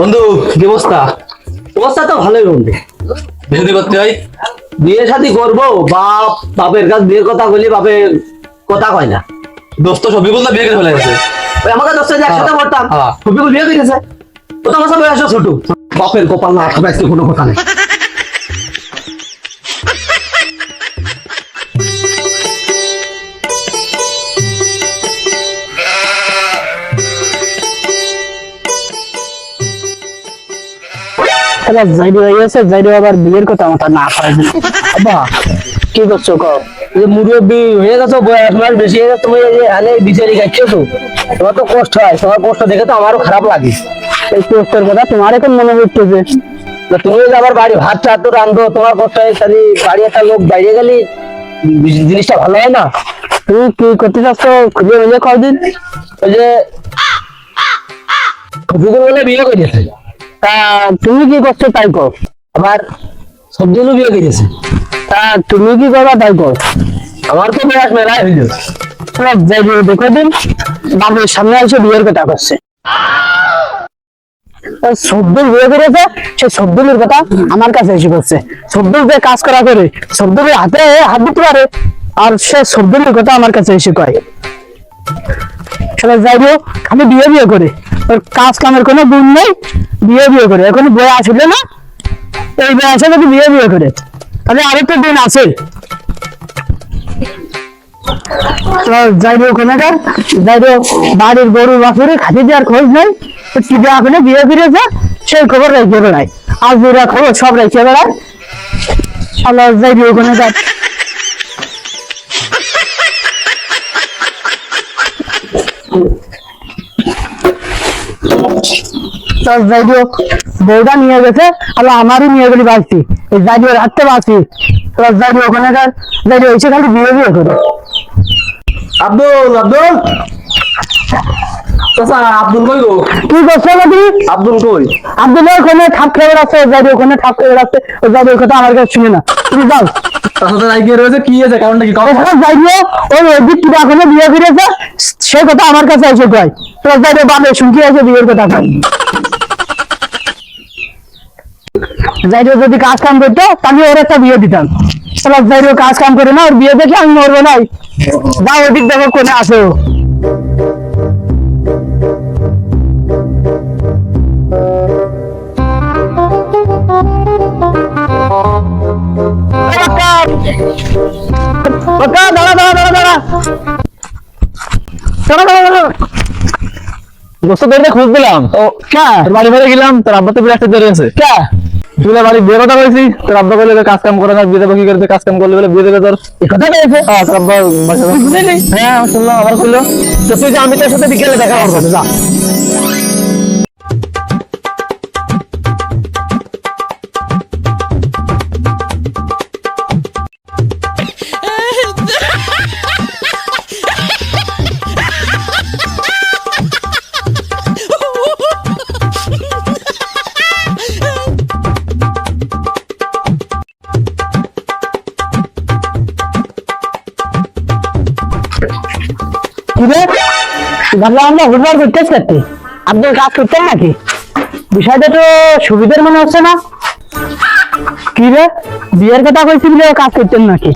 বন্ধু কি অবস্থা? অবস্থা তো ভালোই বন্ধু। বিয়ে করতে হয়? বিয়ে শাদি করব বাপ বাপের কাছে বিয়ের কথা বলি বাপের কথা কয় না। দোস্ত সবই বলতে বিয়ে করে ফেলে গেছে? ওই আমাকে দোস্ত একসাথে হ্যাঁ। পড়তাম হ্যাঁ। বিয়ে করেছে। তো আমার সব ছোট। বাপের কপাল না আটকে কোনো কথা নেই। তাহলে জাইডু হয়ে গেছে জাইডু আবার বিয়ের কথা মাথা না পারে আব্বা কি করছ কও? যে মুরব্বী হয়ে গেছো বয়স মাস বেশি হয়ে গেছে তুমি হালে বিচারি খাচ্ছো তো তোমার তো কষ্ট হয় তোমার কষ্ট দেখে তো আমারও খারাপ লাগে। এই পোস্টের কথা তোমার এখন মনে হচ্ছে তুমি যে আবার বাড়ি ভাত টাত তো রান্ধো তোমার কষ্ট হয় তাহলে বাড়ি একটা লোক বাইরে গেলে জিনিসটা ভালো হয় না? তুমি কি করতে চাচ্ছ? খুঁজে মিলে কদিন ওই যে কপিগুলো বলে বিয়ে করেছে তা তুমি কি করছ তাই কর। আবার সবজিগুলো বিয়ে করেছে তা তুমি কি করবা তাই কর। আমার তো মেলায় হইল। দেখো দিন। বাবুর সামনে এসে বিয়ের কথা করছে সব্দুল বিয়ে করেছে সে সব্দুলের কথা আমার কাছে এসে করছে সব্দুল যে কাজ করা করে সব্দুলের হাতে হাত দিতে পারে আর সে সব্দুলের কথা আমার কাছে এসে কয়। সেটা যাই হোক খালি বিয়ে বিয়ে করে। ওর কাজ কামের কোনো গুণ নেই বিয়ে বিয়ে করে। এখন বয়ে আসলে না? এই বয়সে যদি বিয়ে বিয়ে করে, তাহলে আরেকটা দিন আছে। যাই হোক, ওখানকার যাই হোক, বাড়ির গরু বাছুরে খাতি দেওয়ার খোঁজ নেই। টিভি এখনও বিয়ে ফিরেছে সেই খবর রেখে বেড়ায় আজ দুরা খবর সব রেখে বেড়ায় শালা যাই হোক, ওখানকার। তো যাই হোক বউটা নিয়ে গেছে আর আমারই নিয়ে গেলি এই যাই হোক রাখতে পারছি তো যাই হোক ওখানকার এসে খালি বিয়ে বিয়ে করে। আব্দুল আব্দুল? আব্দুল কই গো? কি করছ নাকি আব্দুল কই? আব্দুল ওখানে ঠাপ খেয়ে বেড়াচ্ছে যাই ওখানে ঠাপ খেয়ে বেড়াচ্ছে ও যাই কথা আমার কাছে শুনে না। তুমি যাও। তার সাথে রাই গিয়ে রয়েছে কি আছে কারণটা কি কবে ওখানে যাইও ওই বিয়ে ফিরেছে সে কথা আমার কাছে এসে কয়। তো যাই বাবা আছে বিয়ের কথা যাই যদি কাজ কাম করতো তাহলে ওর একটা বিয়ে দিতাম। তাহলে যাই কাজ কাম করে না ওর বিয়ে দেখে আমি মরবো নাই। যাও ওদিক দেখো কোনে আসো দাঁড়া দাঁড়া দাঁড়া দাঁড়া। দাঁড়া দাঁড়া দাঁড়া। দোস্ত ধরে খুঁজ দিলাম। ও কে? বাড়ি বাড়ি গেলাম তোর আব্বা তো বিরাট ধরে আছে। কে? বলে বাড়ি বিয়ে কথা বলেছি। তোর আব্বা বলে কাজ কাম করে না বিয়ে দেবো কি করে? কাজ কাম করলে বলে বিয়ে দেবে তোর। এই কথা বলেছে হ্যাঁ তোর আব্বা হ্যাঁ শুনলাম আবার শুনলো। তো তুই যে আমি তোর সাথে বিকেলে দেখা করব যা। ভাবলাম আমরা হুটবার করতে করতে আব্দুল কাজ করতেন নাকি? বিষয়টা তো সুবিধার মনে হচ্ছে না। কি রে বিয়ের কথা কইছি বলে কাজ করতেন নাকি?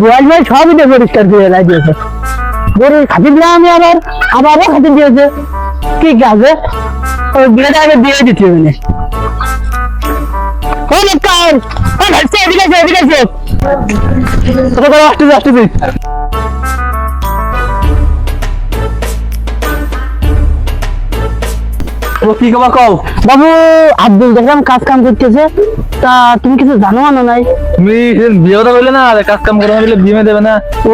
গোয়াল ভাই সবই তো পরিষ্কার করে এলাই গরুর খাতির দিলাম আমি আবার? আবারও খাতির দিয়েছে। কি কাজে ওই বিয়েটা আগে দিয়ে দিতে হবে ও লোকাল ও ঘাটছে এদিকে এদিকে আছে আসতে আসতে কি খবর কও? বাবু আব্দুল দেখলাম কাজ কাম করতেছে। তা তুমি কিছু জানো নাই? তুমি বললে না কাজ কাম করে বলে বিয়ে দেবে না। ও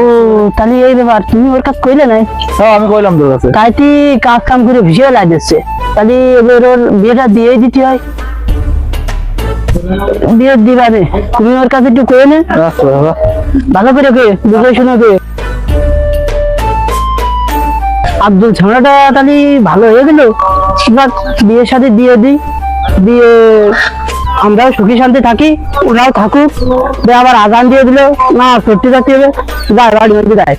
তাহলে এই ব্যাপার তুমি ওর কাজ কইলে নাই? হ্যাঁ আমি কইলাম তোর কাছে। তাই তুই কাজ কাম করে ভিসিয়ে লাগছে তাহলে এবার ওর বিয়েটা দিয়ে দিতে হয়। বিয়ে দিবারে তুমি ওর কাছে একটু কয়ে নে আচ্ছা ভালো করে কে বুঝে শুনে আব্দুল ঝামেলাটা তাহলে ভালো হয়ে গেল। এবার বিয়ের সাথে দিয়ে দিই। দিয়ে আমরাও সুখী শান্তি থাকি, ওরাও থাকুক। আবার আজান দিয়ে দিল, না সত্যি থাকতে হবে। বাড়ি যায়